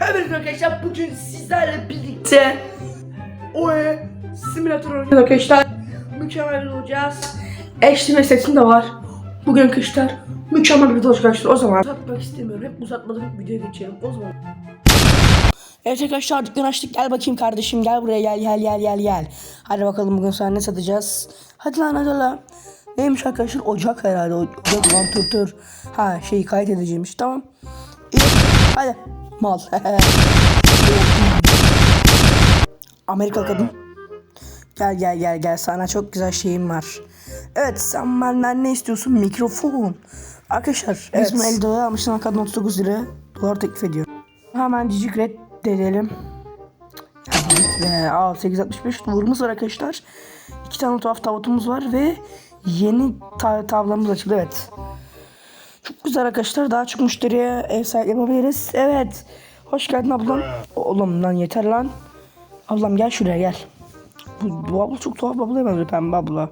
Evet arkadaşlar bugün sizlerle birlikte OE simülatör oynayacağız arkadaşlar. Mükemmel olacağız. Eşleme sesim de var. Bugün kışlar mükemmel bir video arkadaşlar. O zaman uzatmak istemiyorum. Hep uzatmadan videoya geçelim. O zaman Evet arkadaşlar dükkan açtık. Gel bakayım kardeşim gel buraya gel gel gel gel gel. Hadi bakalım bugün sana ne satacağız. Hadi lan hadi lan. Neymiş arkadaşlar? Ocak herhalde. Ocak lan tır tır. Ha şeyi kaydedeceğimiş tamam. İyi. Hadi. Mal. Amerika kadın. Gel gel gel gel sana çok güzel şeyim var. Evet sen benden ne istiyorsun? Mikrofon. Arkadaşlar evet. biz bunu 50 dolar almıştım. Kadın 39 lira dolar teklif ediyor. Hemen cicik reddedelim. Ve al 865 vurumuz var arkadaşlar. İki tane tuhaf tavutumuz var ve yeni ta- tavlamız açıldı evet. Güzel arkadaşlar. Daha çok müşteriye ev sahipliği yapabiliriz. Evet. Hoş geldin ablam. Oğlum lan yeter lan. Ablam gel şuraya gel. Bu, bu abla çok tuhaf ablaya benziyor pembe abla.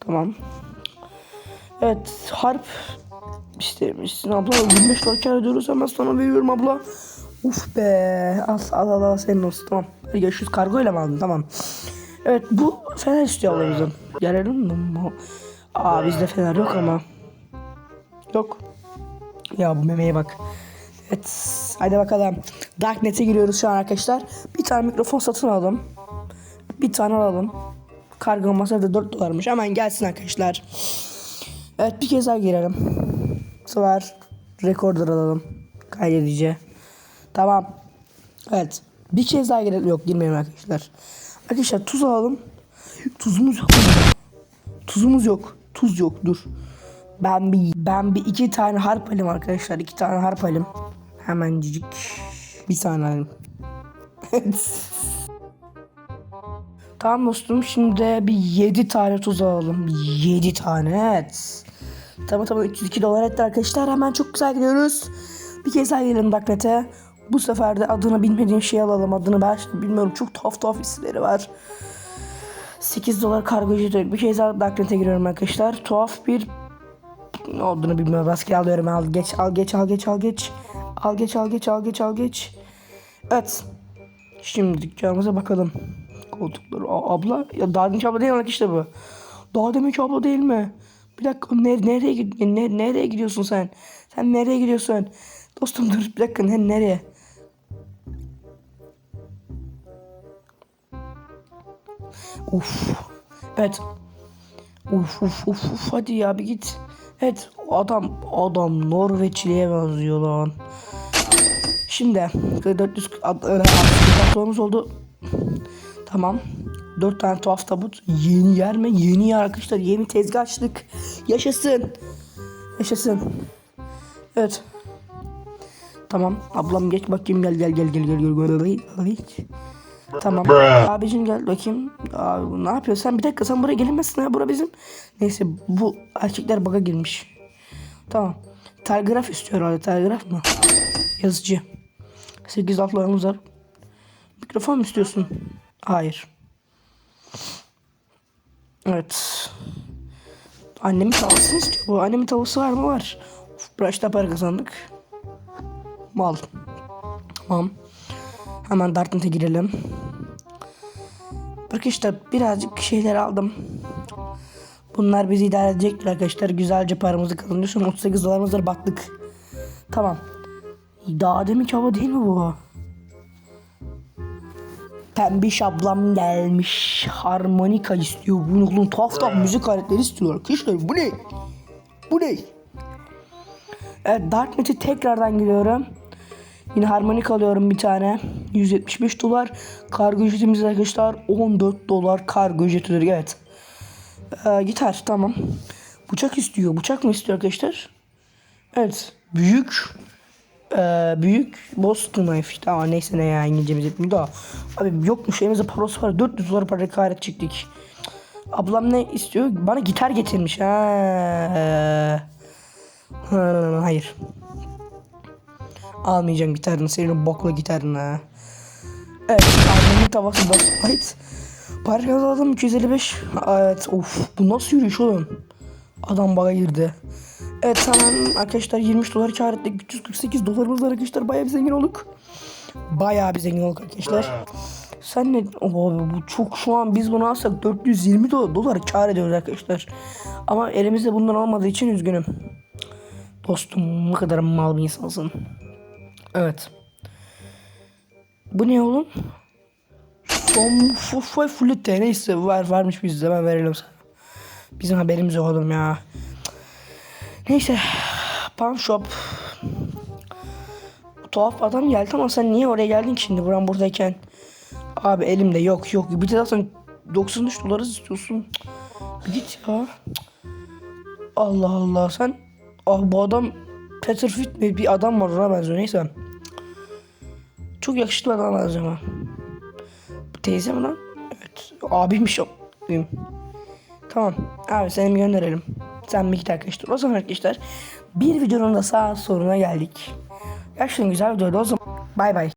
Tamam. Evet harp istemişsin abla. 25 dolar kar ediyoruz hemen sana veriyorum abla. Uf be. Al al al, al senin olsun tamam. Hadi görüşürüz. Kargo ile mi aldın? Tamam. Evet bu fener istiyor ablamızın. Gelelim mi? Aa bizde fener yok ama. Yok. Ya bu memeye bak. Evet. Hadi bakalım. Darknet'e giriyoruz şu an arkadaşlar. Bir tane mikrofon satın alalım. Bir tane alalım. Kargo masada 4 dolarmış. Hemen gelsin arkadaşlar. Evet bir kez daha girelim. Bu sefer rekorder alalım. Kaydedici. Tamam. Evet. Bir kez daha girelim. Yok girmeyelim arkadaşlar. Arkadaşlar tuz alalım. Tuzumuz yok. mu? Tuzumuz yok. Tuz yok. Dur. Ben bir ben bir iki tane harp alayım arkadaşlar. iki tane harp alayım. Hemencik. Bir tane alayım. tamam dostum şimdi bir yedi tane tuz alalım. Yedi tane evet. Tamam tamam 302 dolar etti arkadaşlar. Hemen çok güzel gidiyoruz. Bir kez daha gelelim Daknet'e. Bu sefer de adını bilmediğim şey alalım. Adını ben şimdi bilmiyorum. Çok tuhaf tuhaf isimleri var. 8 dolar kargo ücreti. Bir kez daha Daknet'e giriyorum arkadaşlar. Tuhaf bir ne olduğunu bilmiyorum. Rastgele alıyorum. Al geç, al geç, al geç, al geç. Al geç, al geç, al geç, al geç. Evet. Şimdi dükkanımıza bakalım. Koltukları. Aa, abla. Ya daha demek abla değil mi işte bu? Daha demek abla değil mi? Bir dakika ne, nereye ne, nereye gidiyorsun sen? Sen nereye gidiyorsun? Dostum dur bir dakika ne, nereye? Uf. Evet. Uf uf uf uf hadi ya bir git. Evet adam adam Norveçli'ye benziyor lan. Şimdi 400 ad- e, 60 patronumuz oldu. Tamam. 4 tane tuhaf tabut. Yeni yer mi? Yeni yer arkadaşlar. Yeni tezgah açtık. Yaşasın. Yaşasın. Evet. Tamam. Ablam geç bakayım gel gel gel gel gel gel gel gel. Tamam. Abicim gel bakayım. Abi bu ne yapıyorsun? Sen bir dakika sen buraya gelemezsin ya. Bura bizim. Neyse bu erkekler baga girmiş. Tamam. Telgraf istiyor herhalde. Telgraf mı? Yazıcı. 8 altlarımız var. Mikrofon mu istiyorsun? Hayır. Evet. Annemin tavasını istiyor. Bu annemin tavası var mı? Var. Uf, Branşta para kazandık. Mal. Tamam. Hemen Darknet'e girelim. Arkadaşlar birazcık şeyler aldım. Bunlar bizi idare edecektir arkadaşlar. Güzelce paramızı kazanıyor. Şu an 38 dolarımız var battık. Tamam. Daha demin hava değil mi bu? Pembiş ablam gelmiş. Harmonika istiyor. Bunu oğlum tuhaf tuhaf müzik aletleri istiyor arkadaşlar. Bu ne? Bu ne? Evet Darknet'e tekrardan giriyorum. Yine harmonik alıyorum bir tane. 175 dolar. Kargo ücretimiz arkadaşlar 14 dolar kargo ücretidir. Evet. Ee, gitar tamam. Bıçak istiyor. Bıçak mı istiyor arkadaşlar? Evet. Büyük ee, büyük Boston knife. Tamam neyse ne ya İngilizcemiz etmiyor da. Abi yokmuş elimizde parası var. 400 dolar para hakaret çektik. Ablam ne istiyor? Bana gitar getirmiş. Ha. Ha, Hayır. Almayacağım gitarını. Senin bokla gitarını. Evet. Annemin tavası bas. Evet. Para kazandım 255. Evet. Of. Bu nasıl yürüyüş oğlum? Adam baga girdi. Evet tamam arkadaşlar 23 dolar kar ettik. 348 dolarımız var arkadaşlar. Bayağı bir zengin olduk. Bayağı bir zengin olduk arkadaşlar. Sen ne? Oh, bu çok şu an biz bunu alsak 420 dolar, dolar kar ediyoruz arkadaşlar. Ama elimizde bundan olmadığı için üzgünüm. Dostum ne kadar mal bir insansın. Evet. Bu ne oğlum? Tom Fufay Flüte neyse var varmış bizde hemen verelim sana. Bizim haberimiz yok oğlum ya. Neyse. Pan shop. Tuhaf adam geldi ama sen niye oraya geldin ki şimdi buram buradayken? Abi elimde yok yok. Bir de zaten 93 doları istiyorsun. Bir git ya. Allah Allah sen. Ah bu adam Peter Fit mi bir adam var ona benziyor neyse. Çok yakışıklı adam benziyor ama. Bu teyze mi lan? Evet. Abiymiş o. Abim. Tamam. Abi seni gönderelim. Sen bir git arkadaşlar. O zaman arkadaşlar bir videonun da sağ sonuna geldik. Gerçekten güzel videoydu o zaman. Bay bay.